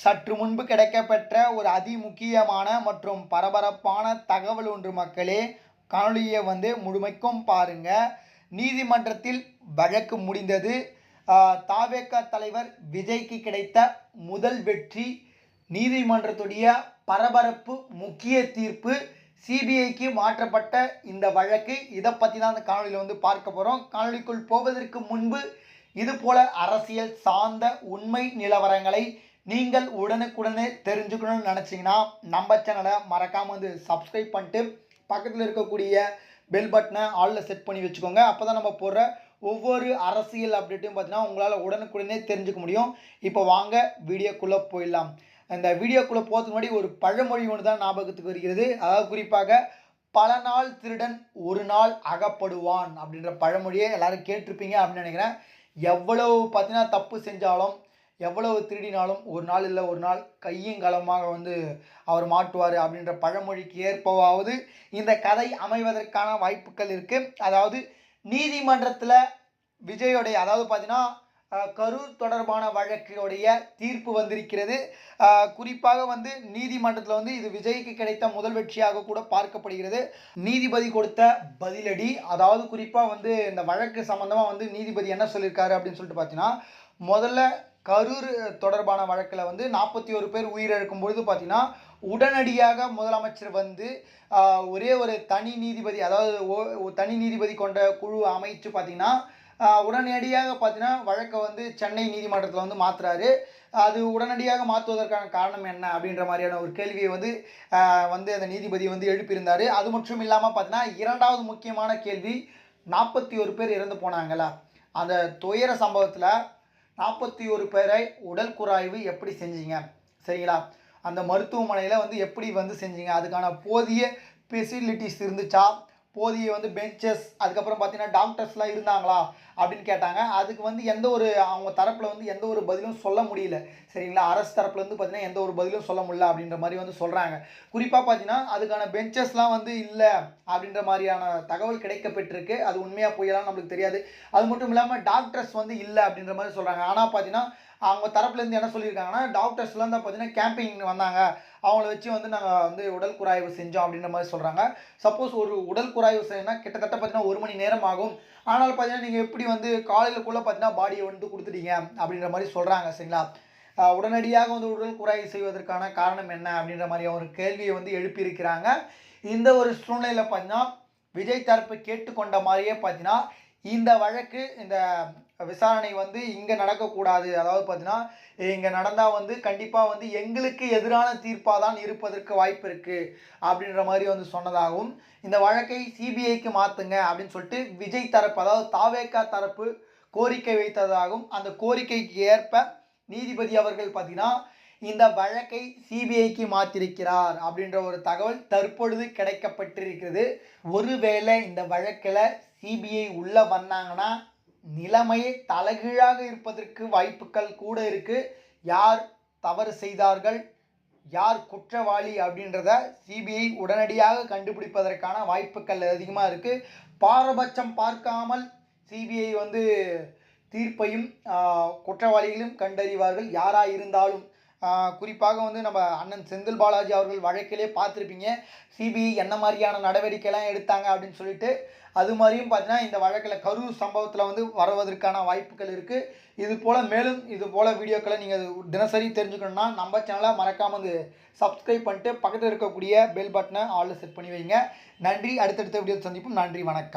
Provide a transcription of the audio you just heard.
சற்று முன்பு கிடைக்கப்பெற்ற ஒரு அதிமுக்கியமான மற்றும் பரபரப்பான தகவல் ஒன்று மக்களே. காணொலியை வந்து முழுமைக்கும் பாருங்க. நீதிமன்றத்தில் வழக்கு முடிந்தது. தாவேக தலைவர் விஜய்க்கு கிடைத்த முதல் வெற்றி நீதிமன்றத்துடைய பரபரப்பு முக்கிய தீர்ப்பு சிபிஐக்கு மாற்றப்பட்ட இந்த வழக்கு. இதை பற்றி தான் அந்த காணொலியில் வந்து பார்க்க போகிறோம் காணொலிக்குள் போவதற்கு முன்பு இதுபோல அரசியல் சார்ந்த உண்மை நிலவரங்களை நீங்கள் உடனுக்குடனே தெரிஞ்சுக்கணும்னு நினச்சிங்கன்னா நம்ம சேனலை மறக்காமல் வந்து சப்ஸ்கிரைப் பண்ணிட்டு பக்கத்தில் இருக்கக்கூடிய பெல் பட்டனை ஆளில் செட் பண்ணி வச்சுக்கோங்க. அப்போ தான் நம்ம போடுற ஒவ்வொரு அரசியல் அப்டேட்டும் பார்த்தீங்கன்னா உங்களால் உடனுக்குடனே தெரிஞ்சுக்க முடியும். இப்போ வாங்க வீடியோக்குள்ளே போயிடலாம். இந்த வீடியோக்குள்ளே போகிறதுக்கு முன்னாடி ஒரு பழமொழி ஒன்று தான் ஞாபகத்துக்கு வருகிறது. அதாவது குறிப்பாக பல நாள் திருடன் ஒரு நாள் அகப்படுவான் அப்படின்ற பழமொழியை எல்லோரும் கேட்டிருப்பீங்க அப்படின்னு நினைக்கிறேன். எவ்வளவு பார்த்தீங்கன்னா தப்பு செஞ்சாலும் எவ்வளவு திருடினாலும் ஒரு நாள் இல்லை ஒரு நாள் கையும் களமாக வந்து அவர் மாட்டுவார் அப்படின்ற பழமொழிக்கு ஏற்பவாவது இந்த கதை அமைவதற்கான வாய்ப்புகள் இருக்குது அதாவது நீதிமன்றத்தில் விஜயோடைய அதாவது பார்த்தீங்கன்னா கரூர் தொடர்பான வழக்கினுடைய தீர்ப்பு வந்திருக்கிறது. குறிப்பாக வந்து நீதிமன்றத்தில் வந்து இது விஜய்க்கு கிடைத்த முதல் வெற்றியாக கூட பார்க்கப்படுகிறது. நீதிபதி கொடுத்த பதிலடி அதாவது குறிப்பாக வந்து இந்த வழக்கு சம்மந்தமாக வந்து நீதிபதி என்ன சொல்லியிருக்காரு அப்படின்னு சொல்லிட்டு பார்த்தீங்கன்னா முதல்ல கரூர் தொடர்பான வழக்கில் வந்து நாற்பத்தி ஒரு பேர் உயிரிழக்கும் பொழுது பார்த்தீங்கன்னா உடனடியாக முதலமைச்சர் வந்து ஒரே ஒரு தனி நீதிபதி அதாவது தனி நீதிபதி கொண்ட குழு அமைச்சு பார்த்தீங்கன்னா உடனடியாக பார்த்தீங்கன்னா வழக்கை வந்து சென்னை நீதிமன்றத்தில் வந்து மாற்றுறாரு அது உடனடியாக மாற்றுவதற்கான காரணம் என்ன அப்படின்ற மாதிரியான ஒரு கேள்வியை வந்து வந்து அந்த நீதிபதி வந்து எழுப்பியிருந்தார். அது மட்டும் இல்லாமல் பார்த்தீங்கன்னா இரண்டாவது முக்கியமான கேள்வி நாற்பத்தி ஒரு பேர் இறந்து போனாங்களா? அந்த துயர சம்பவத்தில் நாற்பத்தி ஒரு பேரை உடல் குறாய்வு எப்படி செஞ்சீங்க? சரிங்களா? அந்த மருத்துவமனையில் வந்து எப்படி வந்து செஞ்சீங்க? அதுக்கான போதிய ஃபெசிலிட்டிஸ் இருந்துச்சா? போதிய வந்து பெஞ்சஸ் அதுக்கப்புறம் பார்த்தீங்கன்னா டாக்டர்ஸ்லாம் இருந்தாங்களா? அப்படின்னு கேட்டாங்க. அதுக்கு வந்து எந்த ஒரு அவங்க தரப்பில் வந்து எந்த ஒரு பதிலும் சொல்ல முடியல. சரிங்களா? அரசு தரப்பில் வந்து பார்த்தீங்கன்னா எந்த ஒரு பதிலும் சொல்ல முடியல அப்படின்ற மாதிரி வந்து சொல்கிறாங்க குறிப்பாக பார்த்தீங்கன்னா அதுக்கான பெஞ்சஸ்லாம் வந்து இல்லை அப்படின்ற மாதிரியான தகவல் கிடைக்கப்பட்டிருக்கு அது உண்மையாக போயலாம் நம்மளுக்கு தெரியாது. அது மட்டும் இல்லாமல் டாக்டர்ஸ் வந்து இல்லை அப்படின்ற மாதிரி சொல்கிறாங்க ஆனால் பார்த்தீங்கன்னா அவங்க தரப்புலேருந்து என்ன சொல்லியிருக்காங்கன்னா டாக்டர்ஸ்லாம் தான் பார்த்தீங்கன்னா கேம்பிங் வந்தாங்க. அவங்கள வச்சு வந்து நாங்கள் வந்து உடல் குறாய்வு செஞ்சோம் அப்படின்ற மாதிரி சொல்கிறாங்க சப்போஸ் ஒரு உடல் குறாய்வு செய்யணும்னா கிட்டத்தட்ட பார்த்தீங்கன்னா ஒரு மணி நேரம் ஆகும். ஆனால் பார்த்தீங்கன்னா நீங்கள் எப்படி வந்து காலையிலக்குள்ளே பார்த்தீங்கன்னா பாடியை வந்து கொடுத்துட்டீங்க அப்படின்ற மாதிரி சொல்கிறாங்க சரிங்களா? உடனடியாக வந்து உடல் குறை செய்வதற்கான காரணம் என்ன அப்படின்ற மாதிரி ஒரு கேள்வியை வந்து எழுப்பியிருக்கிறாங்க. இந்த ஒரு சூழ்நிலையில் பார்த்தீங்கன்னா விஜய் தரப்பு கேட்டுக்கொண்ட மாதிரியே பார்த்தீங்கன்னா இந்த வழக்கு இந்த விசாரணை வந்து இங்கே நடக்கக்கூடாது. அதாவது பார்த்தீங்கன்னா இங்கே நடந்தால் வந்து கண்டிப்பாக வந்து எங்களுக்கு எதிரான தீர்ப்பாக தான் இருப்பதற்கு வாய்ப்பு இருக்குது அப்படின்ற மாதிரி வந்து சொன்னதாகவும் இந்த வழக்கை சிபிஐக்கு மாற்றுங்க அப்படின்னு சொல்லிட்டு விஜய் தரப்பு அதாவது தாவேக்கா தரப்பு கோரிக்கை வைத்ததாகவும் அந்த கோரிக்கைக்கு ஏற்ப நீதிபதி அவர்கள் பார்த்தீங்கன்னா இந்த வழக்கை சிபிஐக்கு மாற்றிருக்கிறார் அப்படின்ற ஒரு தகவல் தற்பொழுது கிடைக்கப்பட்டிருக்கிறது. ஒருவேளை இந்த வழக்கில் சிபிஐ உள்ளே வந்தாங்கன்னா நிலைமையை தலைகீழாக இருப்பதற்கு வாய்ப்புகள் கூட இருக்குது யார் தவறு செய்தார்கள் யார் குற்றவாளி அப்படின்றத சிபிஐ உடனடியாக கண்டுபிடிப்பதற்கான வாய்ப்புகள் அதிகமாக இருக்குது பாரபட்சம் பார்க்காமல் சிபிஐ வந்து தீர்ப்பையும் குற்றவாளிகளையும் கண்டறிவார்கள். யாராக இருந்தாலும் குறிப்பாக வந்து நம்ம அண்ணன் செந்தில் பாலாஜி அவர்கள் வழக்கிலே பார்த்துருப்பீங்க. சிபிஐ என்ன மாதிரியான நடவடிக்கைலாம் எடுத்தாங்க அப்படின்னு சொல்லிட்டு. அது மாதிரியும் பார்த்தீங்கன்னா இந்த வழக்கில் கரூர் சம்பவத்தில் வந்து வருவதற்கான வாய்ப்புகள் இருக்குது இது போல் மேலும் இது போல் வீடியோக்களை நீங்கள் தினசரி தெரிஞ்சுக்கணுன்னா நம்ம சேனலை மறக்காமல் வந்து சப்ஸ்கிரைப் பண்ணிட்டு பக்கத்தில் இருக்கக்கூடிய பெல் பட்டனை ஆளில் செட் பண்ணி வைங்க. நன்றி. அடுத்தடுத்த வீடியோ சந்திப்போம். நன்றி. வணக்கம்.